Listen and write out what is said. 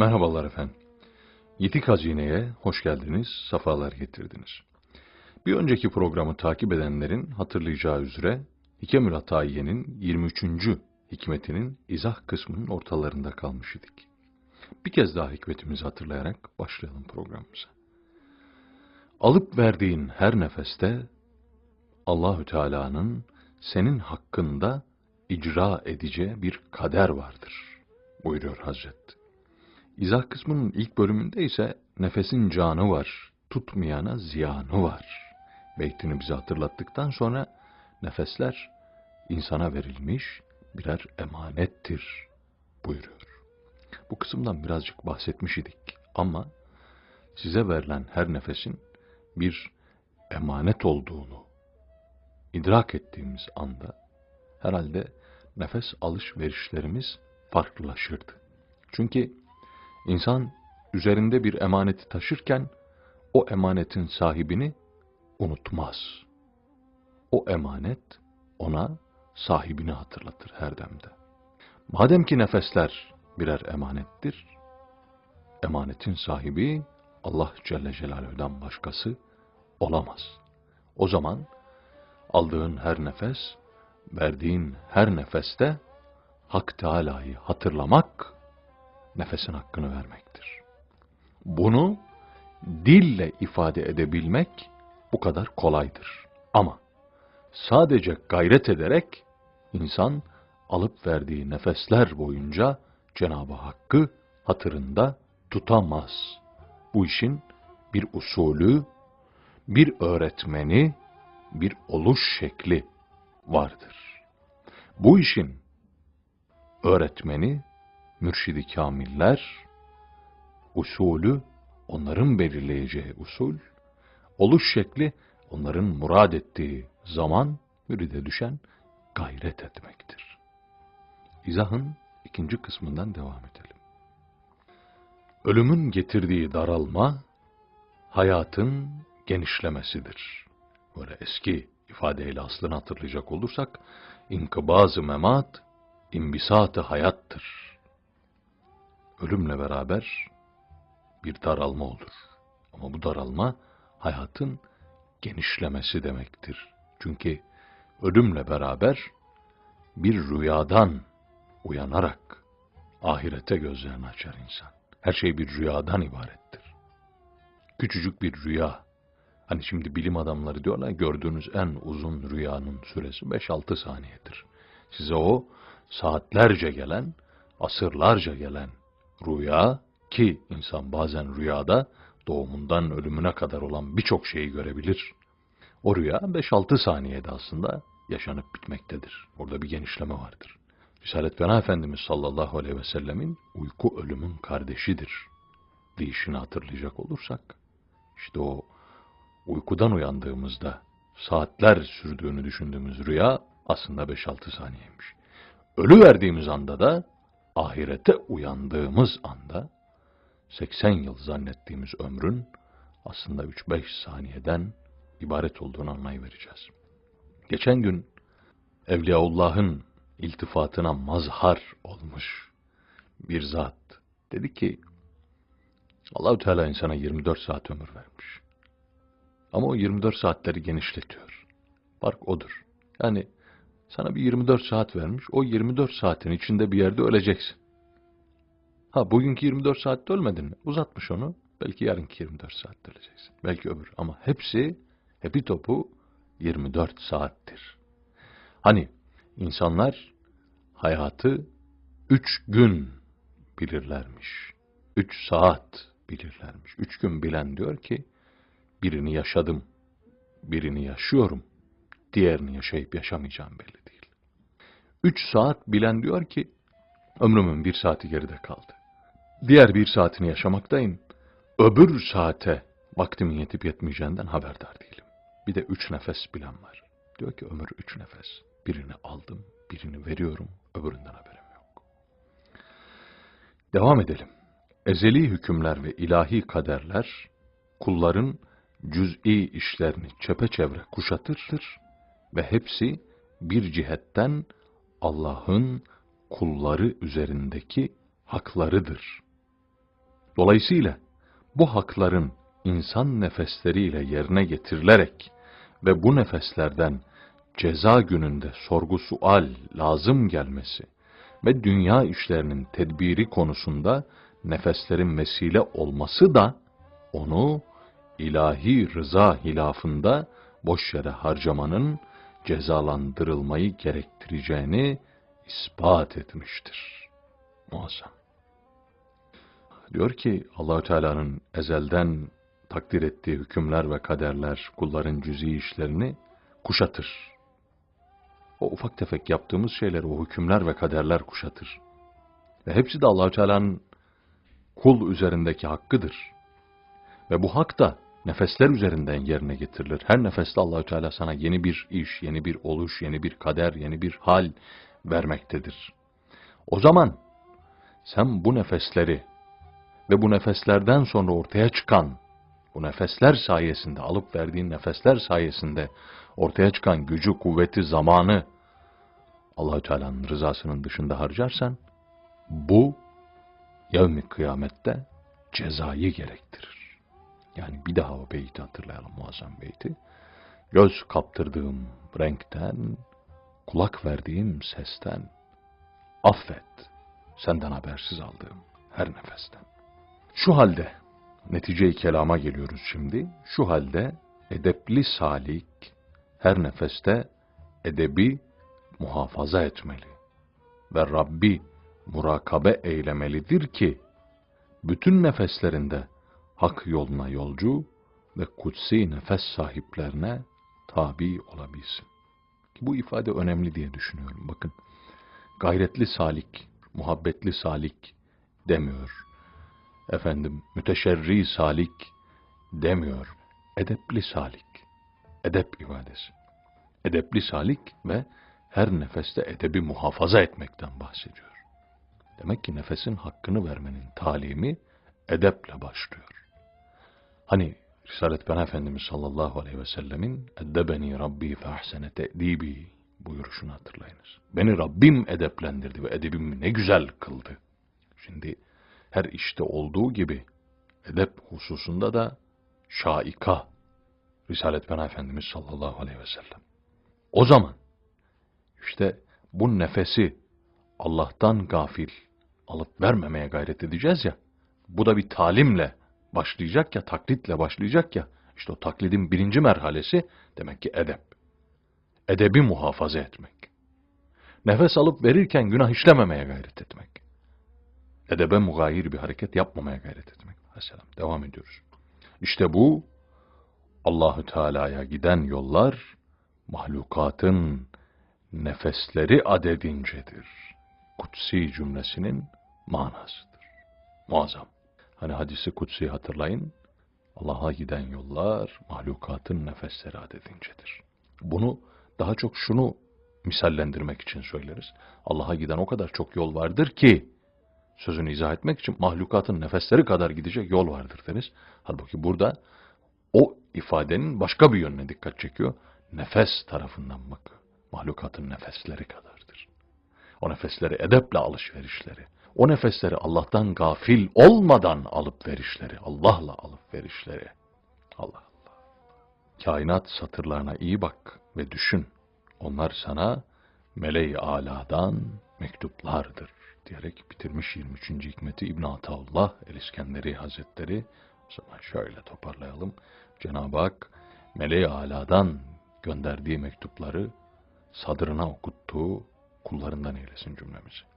Merhabalar efendim. Yitik Hazine'ye hoş geldiniz, safalar getirdiniz. Bir önceki programı takip edenlerin hatırlayacağı üzere Hikemül Hatayiye'nin 23. hikmetinin izah kısmının ortalarında kalmış idik. Bir kez daha hikmetimizi hatırlayarak başlayalım programımıza. Alıp verdiğin her nefeste Allahü Teala'nın senin hakkında icra edeceği bir kader vardır buyuruyor Hazret. İzah kısmının ilk bölümünde ise nefesin canı var, tutmayana ziyanı var. Beytini bize hatırlattıktan sonra nefesler insana verilmiş birer emanettir buyuruyor. Bu kısımdan birazcık bahsetmiş idik ama size verilen her nefesin bir emanet olduğunu idrak ettiğimiz anda herhalde nefes alışverişlerimiz farklılaşırdı. Çünkü insan üzerinde bir emaneti taşırken o emanetin sahibini unutmaz. O emanet ona sahibini hatırlatır her demde. Madem ki nefesler birer emanettir, emanetin sahibi Allah Celle Celaluhu'dan başkası olamaz. O zaman aldığın her nefes, verdiğin her nefeste Hak Teala'yı hatırlamak, nefesin hakkını vermektir. Bunu dille ifade edebilmek bu kadar kolaydır. Ama sadece gayret ederek insan alıp verdiği nefesler boyunca Cenab-ı Hakk'ı hatırında tutamaz. Bu işin bir usulü, bir öğretmeni, bir oluş şekli vardır. Bu işin öğretmeni, mürşidi kamiller, usulü, onların belirleyeceği usul, oluş şekli, onların murad ettiği zaman müride düşen gayret etmektir. İzahın ikinci kısmından devam edelim. Ölümün getirdiği daralma, hayatın genişlemesidir. Böyle eski ifadeyle aslını hatırlayacak olursak, inkıbaz-ı memat, imbisat-ı hayattır. Ölümle beraber bir daralma olur. Ama bu daralma hayatın genişlemesi demektir. Çünkü ölümle beraber bir rüyadan uyanarak ahirete gözlerini açar insan. Her şey bir rüyadan ibarettir. Küçücük bir rüya. Hani şimdi bilim adamları diyorlar gördüğünüz en uzun rüyanın süresi 5-6 saniyedir. Size o saatlerce gelen, asırlarca gelen rüya ki insan bazen rüyada doğumundan ölümüne kadar olan birçok şeyi görebilir. O rüya 5-6 saniyede aslında yaşanıp bitmektedir. Orada bir genişleme vardır. Risalet Fena Efendimiz sallallahu aleyhi ve sellemin uyku ölümün kardeşidir deyişini hatırlayacak olursak, işte o uykudan uyandığımızda saatler sürdüğünü düşündüğümüz rüya aslında 5-6 saniyeymiş. Ölü verdiğimiz anda da ahirete uyandığımız anda 80 yıl zannettiğimiz ömrün aslında 3-5 saniyeden ibaret olduğunu anlayıvereceğiz. Geçen gün Evliyaullah'ın iltifatına mazhar olmuş bir zat dedi ki Allahü Teala insana 24 saat ömür vermiş. Ama o 24 saatleri genişletiyor. Fark odur. Yani sana bir 24 saat vermiş. O 24 saatin içinde bir yerde öleceksin. Ha bugünkü 24 saatte ölmedin mi? Uzatmış onu. Belki yarınki 24 saatte öleceksin. Belki öbür. Ama hepsi, hepi topu 24 saattir. Hani insanlar hayatı 3 gün bilirlermiş. 3 saat bilirlermiş. 3 gün bilen diyor ki birini yaşadım, birini yaşıyorum, diğerini yaşayıp yaşamayacağım belli değil. 3 saat bilen diyor ki ömrümün bir saati geride kaldı. Diğer bir saatini yaşamaktayım. Öbür saate vaktimin yetip yetmeyeceğinden haberdar değilim. Bir de üç nefes bilen var. Diyor ki ömür üç nefes. Birini aldım, birini veriyorum, öbüründen haberim yok. Devam edelim. Ezeli hükümler ve ilahi kaderler kulların cüz'i işlerini çepeçevre kuşatır ve hepsi bir cihetten Allah'ın kulları üzerindeki haklarıdır. Dolayısıyla bu hakların insan nefesleriyle yerine getirilerek ve bu nefeslerden ceza gününde sorgu sual lazım gelmesi ve dünya işlerinin tedbiri konusunda nefeslerin vesile olması da onu ilahi rıza hilafında boş yere harcamanın cezalandırılmayı gerektireceğini ispat etmiştir. Muazzam. Diyor ki Allahü Teala'nın ezelden takdir ettiği hükümler ve kaderler kulların cüzi işlerini kuşatır. O ufak tefek yaptığımız şeyler, o hükümler ve kaderler kuşatır. Ve hepsi de Allahü Teala'nın kul üzerindeki hakkıdır. Ve bu hak da nefesler üzerinden yerine getirilir. Her nefeste Allahü Teala sana yeni bir iş, yeni bir oluş, yeni bir kader, yeni bir hal vermektedir. O zaman sen bu nefesleri ve bu nefeslerden sonra ortaya çıkan, bu nefesler sayesinde, alıp verdiğin nefesler sayesinde ortaya çıkan gücü, kuvveti, zamanı Allahü Teala'nın rızasının dışında harcarsan, bu yevmi kıyamette cezayı gerektirir. Yani bir daha o beyti hatırlayalım muazzam beyti. Göz kaptırdığım renkten, kulak verdiğim sesten, affet senden habersiz aldığım her nefesten. Şu halde, netice-i kelama geliyoruz şimdi, şu halde edepli salik her nefeste edebi muhafaza etmeli ve Rabbi murakabe eylemelidir ki, bütün nefeslerinde hak yoluna yolcu ve kutsi nefes sahiplerine tabi olabilsin. Bu ifade önemli diye düşünüyorum. Bakın, gayretli salik, muhabbetli salik demiyor. Efendim, müteşerri salik demiyor. Edepli salik. Edep ifadesi. Edepli salik ve her nefeste edebi muhafaza etmekten bahsediyor. Demek ki nefesin hakkını vermenin talimi edeple başlıyor. Hani Risalet Ben Efendimiz sallallahu aleyhi ve sellemin eddebeni Rabbi fe ahsene te'dibi buyuruşunu hatırlayınız. Beni Rabbim edeplendirdi ve edebimi ne güzel kıldı. Şimdi her işte olduğu gibi edep hususunda da şaika Risalet Ben Efendimiz sallallahu aleyhi ve sellem. O zaman işte bu nefesi Allah'tan gafil alıp vermemeye gayret edeceğiz ya, bu da bir talimle başlayacak ya, taklitle başlayacak ya, işte o taklidin birinci merhalesi demek ki edep. Edebi muhafaza etmek. Nefes alıp verirken günah işlememeye gayret etmek. Edebe mugayir bir hareket yapmamaya gayret etmek. Mesela devam ediyoruz. İşte bu Allahü Teala'ya giden yollar mahlukatın nefesleri adedincedir. Kutsi cümlesinin manasıdır. Muazzam. Hani hadisi kutsi hatırlayın. Allah'a giden yollar mahlukatın nefesleri adedincedir. Bunu daha çok şunu misallendirmek için söyleriz. Allah'a giden o kadar çok yol vardır ki sözünü izah etmek için mahlukatın nefesleri kadar gidecek yol vardır deriz. Halbuki burada o ifadenin başka bir yönüne dikkat çekiyor. Nefes tarafından bakıyor. Mahlukatın nefesleri kadardır. O nefesleri edeple alışverişleri, o nefesleri Allah'tan gafil olmadan alıp verişleri, Allah'la alıp verişleri. Allah Allah. Kainat satırlarına iyi bak ve düşün. Onlar sana meleği aladan mektuplardır diyerek bitirmiş 23. hikmeti İbn Ataullah el-İskenderi Hazretleri. O zaman şöyle toparlayalım. Cenab-ı Hak meleği aladan gönderdiği mektupları sadrına okuttuğu kullarından eylesin cümlemizi.